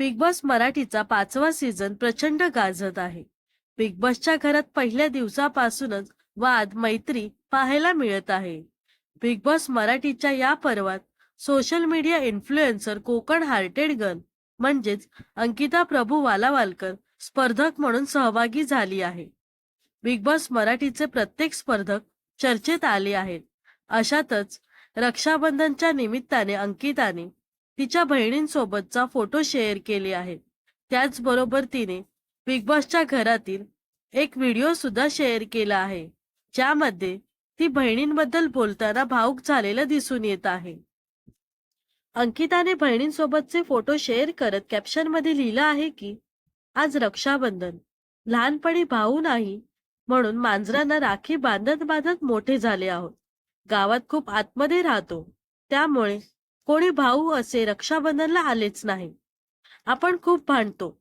Big boss मराठीचा पाचवा season प्रचंड गाजत आहे. बिग बॉसच्या घरात पहिल्या दिवसापासूनच वाद मैत्री पाहायला मिळत आहे. बिग बॉस मराठीच्या या पर्वात social media influencer Konkan hearted girl म्हणजेच अंकिता प्रभू वालावालकर स्पर्धक म्हणून सहभागी झाली आहे. बिग बॉस मराठीचे प्रत्येक स्पर्धक चर्चेत आले आहेत. अशातच रक्षाबंधनच्या निमित्ताने अंकिताने तिच्या बहिणींसोबतचा फोटो शेअर केले आहेत त्याचबरोबर तिने बिग बॉसच्या घरातील एक व्हिडिओ सुद्धा शेअर केला आहे ज्यामध्ये ती बहिणींबद्दल बोलताना भावुक झालेलं दिसून येत आहे. अंकिताने बहिणींसोबतचे फोटो शेअर करत कॅप्शनमध्ये लिहिलं आहे की आज रक्षाबंधन. लहानपणी भाऊ नाही म्हणून मांजरांना राखी बांधत बांधत मोठे झाले आहोत. गावात खूप आतमध्ये राहतो. त्यामुळे कोणी भाऊ असे रक्षाबंधनला आलेच नाही. आपण खूप भांडतो.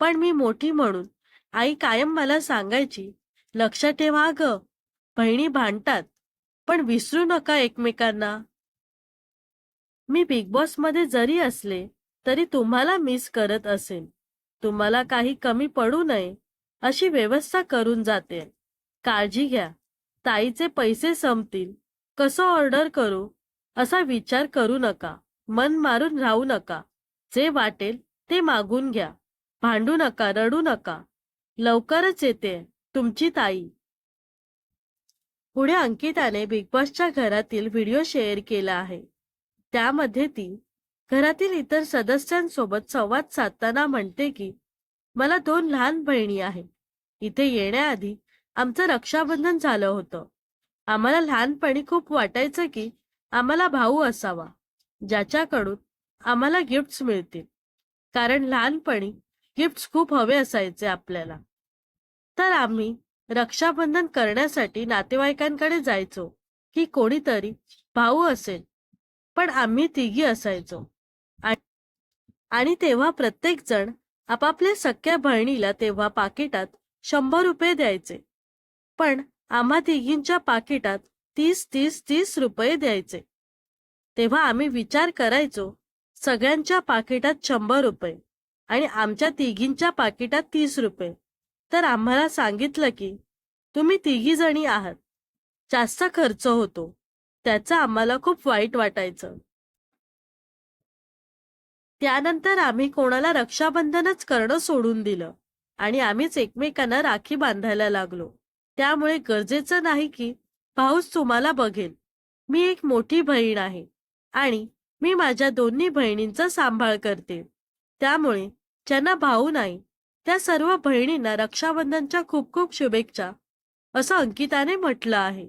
पण मी मोठी म्हणून आई कायम मला सांगायची लक्ष ठेवा ग बहिणी भांडतात पण विसरू नका एकमेकांना. मी बिग बॉसमध्ये जरी असले तरी तुम्हाला मिस करत असेन. तुम्हाला काही कमी पडू नये अशी व्यवस्था करून जाते. काळजी घ्या. ताईचे पैसे संपतील. कसं ऑर्डर करू? असा विचार करू नका. मन मारून राहू नका. जे वाटेल ते मागून घ्या. भांडू नका रडू नका. लवकरच येते तुमची ताई. पुढे अंकिताने बिग बॉसच्या घरातील व्हिडिओ शेअर केला आहे. त्यामध्ये ती घरातील इतर सदस्यांसोबत संवाद साधताना म्हणते की मला दोन लहान बहिणी आहेत. इथे येण्याआधी आमचं रक्षाबंधन झालं होतं. आम्हाला लहानपणी खूप वाटायचं की आम्हाला भाऊ असावा ज्याच्याकडून आम्हाला गिफ्ट्स मिळतील. कारण लहानपणी गिफ्ट्स खूप हवे असायचे आपल्याला. तर आम्ही रक्षाबंधन करण्यासाठी नातेवाईकांकडे जायचो की कोणीतरी भाऊ असेल. पण आम्ही तिघी असायचो. आणि तेव्हा प्रत्येक जण आपापल्या सख्या बहिणीला तेव्हा पाकिटात शंभर रुपये द्यायचे. पण आम्हा तिघींच्या पाकिटात तीस तीस तीस रुपये द्यायचे. तेव्हा आम्ही विचार करायचो सगळ्यांच्या पाकिटात शंभर रुपये आणि आमच्या तिघींच्या पाकिटात तीस रुपये. तर आम्हाला सांगितलं की तुम्ही तिघी जणी आहात. जास्त खर्च होतो. त्याचं आम्हाला खूप वाईट वाटायचं. त्यानंतर आम्ही कोणाला रक्षाबंधनच करणं सोडून दिलं आणि आम्हीच एकमेकांना राखी बांधायला लागलो. त्यामुळे गरजेचं नाही की पाऊस तुम्हाला बघेल. मी एक मोठी बहीण आहे. आणि मी माझ्या दोन्ही बहिणींचा सांभाळ करते. त्यामुळे ज्यांना भाऊ नाही त्या सर्व बहिणींना रक्षाबंधनच्या खूप खूप शुभेच्छा असं अंकिताने म्हटलं आहे.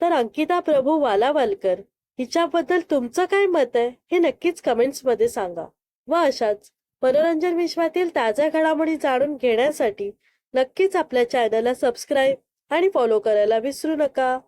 तर अंकिता प्रभू वालावालकर हिच्याबद्दल तुमचं काय मत आहे हे नक्कीच कमेंट्समध्ये सांगा. व अशाच मनोरंजन विश्वातील ताज्या घडामोडी जाणून घेण्यासाठी नक्कीच आपल्या चॅनलला सबस्क्राईब आणि फॉलो करायला विसरू नका.